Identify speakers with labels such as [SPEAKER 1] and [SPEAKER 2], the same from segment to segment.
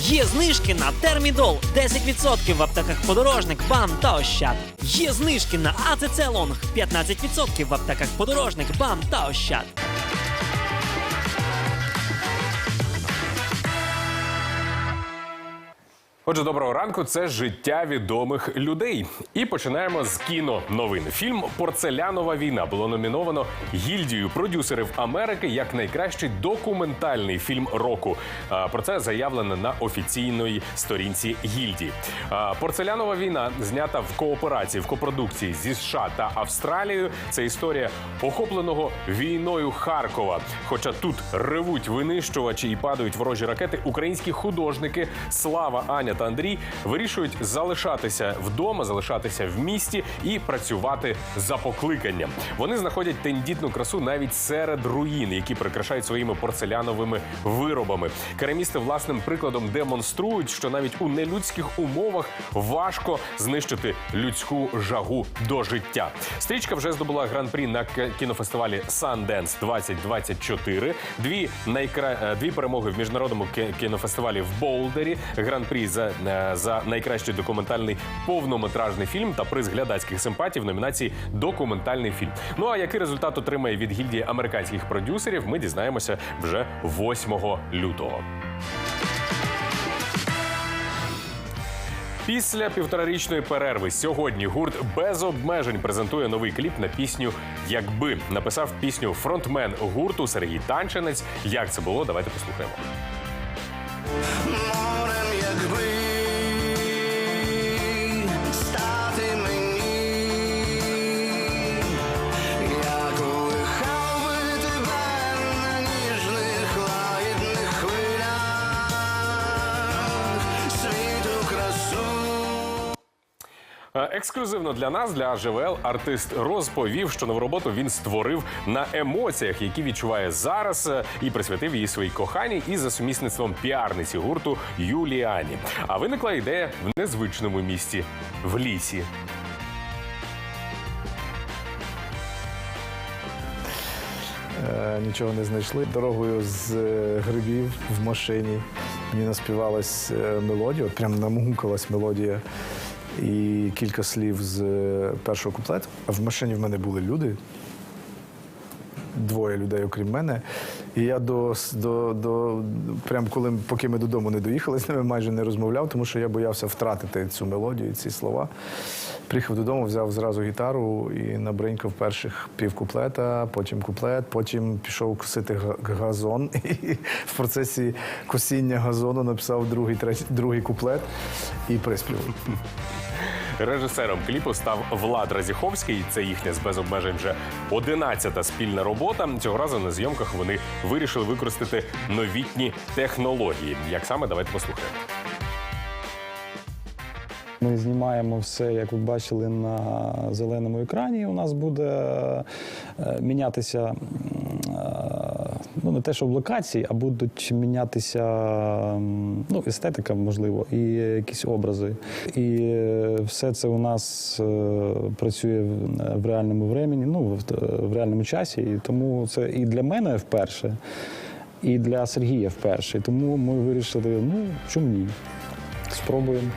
[SPEAKER 1] Є знижки на термідол 10% в аптеках подорожник, бам та ощад. Є знижки на АЦЦ Лонг 15% в аптеках подорожник, бам та ощад.
[SPEAKER 2] Отже, доброго ранку. Це життя відомих людей. І починаємо з кіно новин. Фільм Порцелянова війна було номіновано гільдією продюсерів Америки як найкращий документальний фільм року. Про це заявлено на офіційної сторінці гільдії. Порцелянова війна знята в кооперації в копродукції зі США та Австралією. Це історія охопленого війною Харкова. Хоча тут ревуть винищувачі і падають ворожі ракети, українські художники Слава, Аня та Андрій вирішують залишатися вдома, залишатися в місті і працювати за покликанням. Вони знаходять тендітну красу навіть серед руїн, які прикрашають своїми порцеляновими виробами. Керамісти власним прикладом демонструють, що навіть у нелюдських умовах важко знищити людську жагу до життя. Стрічка вже здобула гран-прі на кінофестивалі Sundance 2024. Дві найкра... е, дві перемоги в міжнародному кінофестивалі в Болдері, гран-прі за, е, за найкращий документальний повнометражний фільм та приз глядацьких симпатій в номінації Документальний фільм. Ну а який результат отримає від гільдії американських продюсерів, ми дізнаємося вже 8 лютого. Після півторарічної перерви сьогодні гурт без обмежень презентує новий кліп на пісню Якби написав пісню фронтмен гурту Сергій Танченець. Як це було? Давайте послухаємо. Ексклюзивно для нас, для ЖВЛ, артист розповів, що нову роботу він створив на емоціях, які відчуває зараз, е, і присвятив її своїй коханій і за сумісництвом піарниці гурту Юліані. А виникла ідея в незвичному місті в лісі.
[SPEAKER 3] Е, нічого не знайшли. Дорогою з е, грибів в машині мені наспівалась мелодія, от прям намумкалась мелодія і кілька слів з е, першого куплету. В машині в мене були люди. Двоє людей, окрім мене. І я до, до, до прям коли поки ми додому не доїхали, з ними майже не розмовляв, тому що я боявся втратити цю мелодію, ці слова. Приїхав додому, взяв зразу гітару і набринькав перших пів куплета, потім куплет, потім пішов косити га- газон. І в процесі косіння газону написав другий, третій, другий куплет і приспів.
[SPEAKER 2] Режисером кліпу став Влад Разіховський. Це їхня з без обмежень вже одинадцята спільна робота. Цього разу на зйомках вони вирішили використати новітні технології. Як саме давайте послухаємо.
[SPEAKER 4] Ми знімаємо все, як ви бачили на зеленому екрані. У нас буде е, мінятися не те, що в локації, а будуть мінятися ну, естетика, можливо, і якісь образи. І е, все це у нас е, працює в- в реальному времені, ну, в реальному часі. І тому це і для мене вперше, і для Сергія вперше. Тому ми вирішили, ну, чому ні? Спробуємо.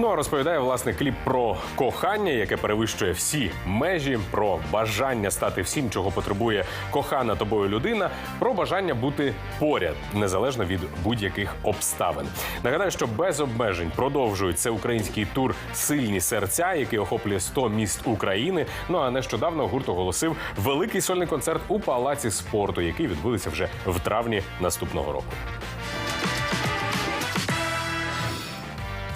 [SPEAKER 2] Ну а розповідає власне кліп про кохання, яке перевищує всі межі, про бажання стати всім, чого потребує кохана тобою людина, про бажання бути поряд, незалежно від будь-яких обставин. Нагадаю, що без обмежень продовжують це український тур Сильні серця, який охоплює 100 міст України. Ну а нещодавно гурт оголосив великий сольний концерт у палаці спорту, який відбудеться вже в травні наступного року.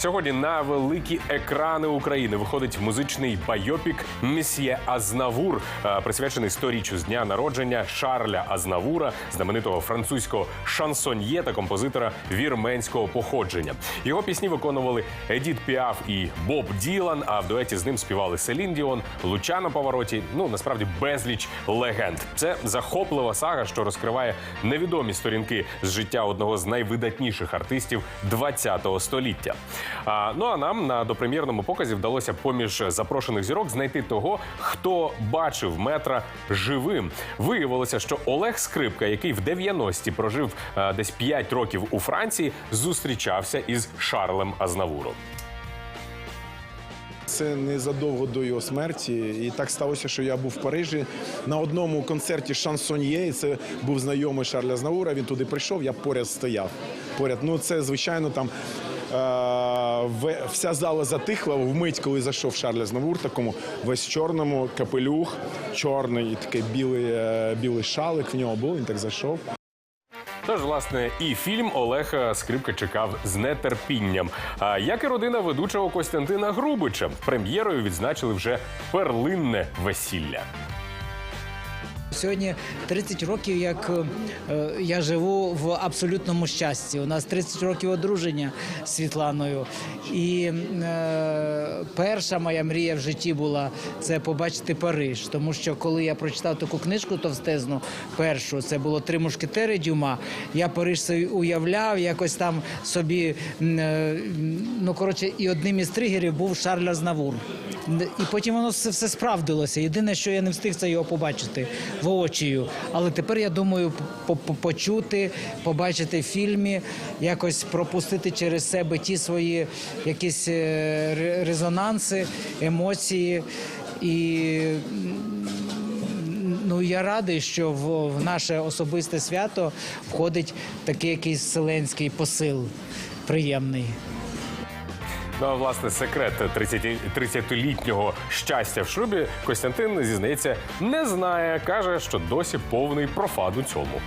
[SPEAKER 2] Сьогодні на великі екрани України виходить музичний байопік Месьє Азнавур, е, присвячений сторіччю з дня народження Шарля Азнавура, знаменитого французького шансоньє та композитора вірменського походження. Його пісні виконували Едіт Піаф і Боб Ділан. А в дуеті з ним співали Селін Діон, Лучано Павароті. Ну насправді безліч легенд. Це захоплива сага, що розкриває невідомі сторінки з життя одного з найвидатніших артистів ХХ століття. А, ну а нам на допрем'єрному показі вдалося поміж запрошених зірок знайти того, хто бачив метра живим. Виявилося, що Олег Скрипка, який в 90-ті прожив а, десь 5 років у Франції, зустрічався із Шарлем Азнавуром.
[SPEAKER 5] Це незадовго до його смерті. І так сталося, що я був в Парижі на одному концерті Шансоньє. Це був знайомий Шарля Знаура. Він туди прийшов, я поряд стояв. Поряд. Ну це звичайно там. е, Вся зала затихла вмить, коли зайшов Шарль Знавур, такому весь чорному, капелюх, чорний, і такий білий, е, білий шалик в нього був. Він так зайшов.
[SPEAKER 2] Тож, власне, і фільм Олег Скрипка чекав з нетерпінням. А як і родина ведучого Костянтина Грубича, прем'єрою відзначили вже перлинне весілля.
[SPEAKER 6] Сьогодні 30 років, як е, я живу в абсолютному щасті. У нас 30 років одруження з Світланою. І е, перша моя мрія в житті була це побачити Париж. Тому що коли я прочитав таку книжку товстезну, першу, це було три мушкетери Дюма. Я Париж собі уявляв, якось там собі. е, Ну коротше, і одним із тригерів був Шарль Азнавур. І потім воно все, все справдилося. Єдине, що я не встиг, це його побачити воочію. Але тепер я думаю по- по- почути, побачити в фільмі, якось пропустити через себе ті свої якісь е, резонанси, емоції. І ну я радий, що в, в наше особисте свято входить такий якийсь вселенський посил приємний.
[SPEAKER 2] Ну, а власне, секрет 30 30-літнього щастя в шлюбі Костянтин зізнається, не знає. каже, що досі повний профан у цьому.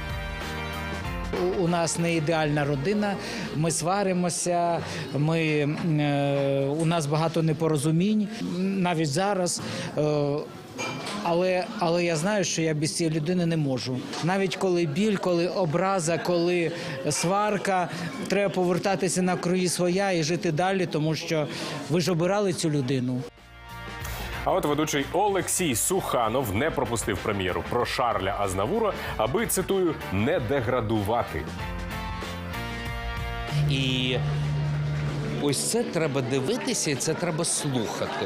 [SPEAKER 6] У нас не ідеальна родина. Ми сваримося. Ми е, у нас багато непорозумінь навіть зараз. Е, але, але я знаю, що я без цієї людини не можу. Навіть коли біль, коли образа, коли сварка, треба повертатися на круї своя і жити далі, тому що ви ж обирали цю людину.
[SPEAKER 2] А от ведучий Олексій Суханов не пропустив прем'єру про Шарля Азнавура, аби цитую не деградувати.
[SPEAKER 7] І ось це треба дивитися і це треба слухати.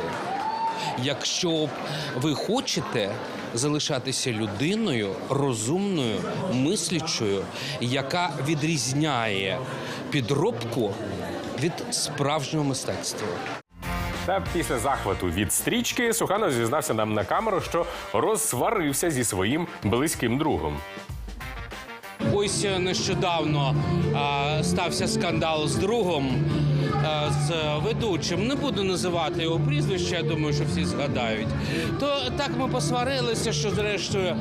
[SPEAKER 7] Якщо ви хочете залишатися людиною розумною, мислячою, яка відрізняє підробку від справжнього мистецтва.
[SPEAKER 2] Та після захвату від стрічки Суханов зізнався нам на камеру, що розсварився зі своїм близьким другом.
[SPEAKER 7] Ось е, нещодавно а, стався скандал з другом, з ведучим. Не буду називати його прізвище, я думаю, що всі згадають. То так ми посварилися, що зрештою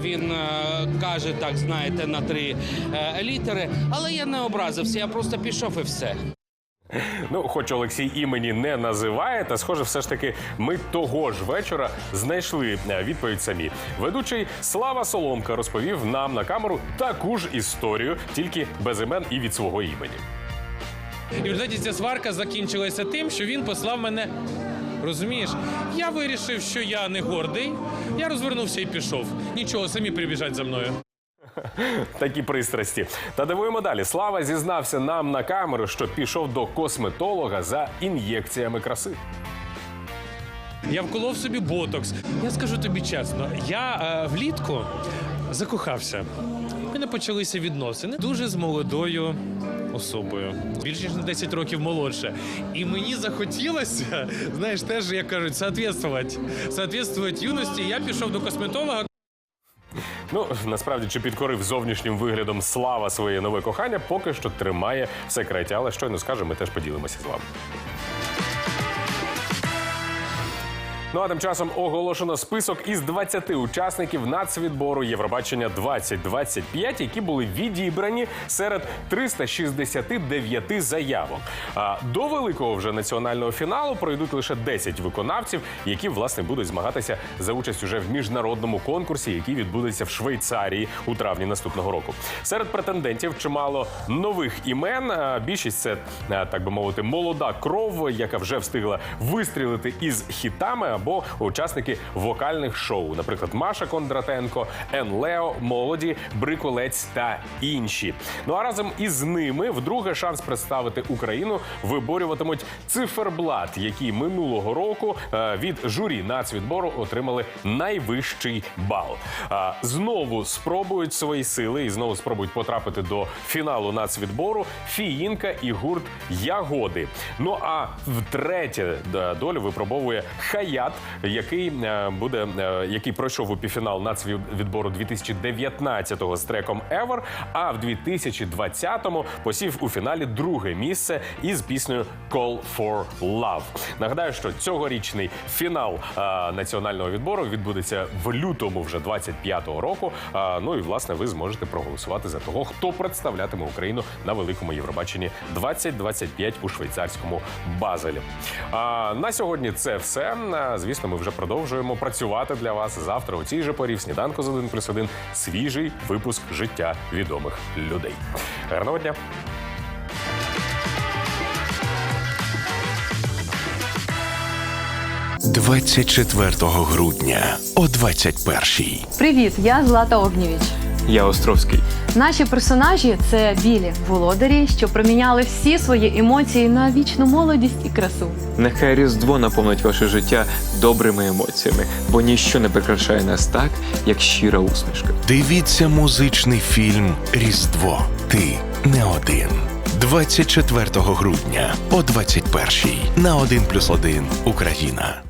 [SPEAKER 7] він е, каже, так знаєте, на три е, літери. Але я не образився, я просто пішов і все.
[SPEAKER 2] Ну, хоч Олексій імені не називає, та схоже, все ж таки ми того ж вечора знайшли е, відповідь самі. Ведучий Слава Соломка розповів нам на камеру таку ж історію, тільки без імен і від свого імені.
[SPEAKER 8] І в результаті ця сварка закінчилася тим, що він послав мене. Розумієш, я вирішив, що я не гордий. Я розвернувся і пішов. Нічого, самі прибіжать за мною.
[SPEAKER 2] Такі пристрасті. Та дивуємо далі. Слава зізнався нам на камеру, що пішов до косметолога за ін'єкціями краси.
[SPEAKER 8] Я вколов собі ботокс. Я скажу тобі чесно, я е, влітку закохався. У мене почалися відносини дуже з молодою особою, більш ніж на 10 років молодше. І мені захотілося, знаєш, теж як кажуть, соответствувати. Соответствувати юності. Я пішов до косметолога.
[SPEAKER 2] Ну насправді чи підкорив зовнішнім виглядом слава своє нове кохання, поки що тримає в секреті. Але щойно скаже, ми теж поділимося з вами. Ну а тим часом оголошено список із 20 учасників нацвідбору Євробачення 2025, які були відібрані серед 369 заявок. А до великого вже національного фіналу пройдуть лише 10 виконавців, які власне будуть змагатися за участь уже в міжнародному конкурсі, який відбудеться в Швейцарії у травні наступного року. Серед претендентів чимало нових імен. Більшість це так би мовити молода кров, яка вже встигла вистрілити із хітами або учасники вокальних шоу, наприклад, Маша Кондратенко, Ен Лео, Молоді, Бриколець та інші. Ну а разом із ними вдруге шанс представити Україну виборюватимуть циферблат, які минулого року е, від журі нацвідбору отримали найвищий бал. Знову спробують свої сили і знову спробують потрапити до фіналу нацвідбору Фіїнка і гурт Ягоди. Ну а втретє да, долю випробовує Хаят, який е, буде, е, який пройшов у півфінал нацвідбору 2019-го з треком Ever, а в 2020-му посів у фіналі друге місце із піснею Call for Love. Нагадаю, що цьогорічний фінал е, національного відбору відбудеться в лютому вже 25-го року. Ну і власне ви зможете проголосувати за того, хто представлятиме Україну на великому Євробаченні 2025 у швейцарському Базелі. На сьогодні це все. Звісно, ми вже продовжуємо працювати для вас завтра у цій же порі в сніданку з 1 плюс 1 свіжий випуск життя відомих людей. Гарного дня!
[SPEAKER 9] – 24 грудня о 21-й.
[SPEAKER 10] Привіт, я Злата Огнєвіч.
[SPEAKER 11] Я Островський.
[SPEAKER 10] Наші персонажі це білі володарі, що проміняли всі свої емоції на вічну молодість і красу.
[SPEAKER 11] Нехай Різдво наповнить ваше життя добрими емоціями, бо ніщо не прикрашає нас так, як щира усмішка.
[SPEAKER 9] Дивіться музичний фільм Різдво. Ти не один. 24 грудня о 21-й на 1+,1 Україна.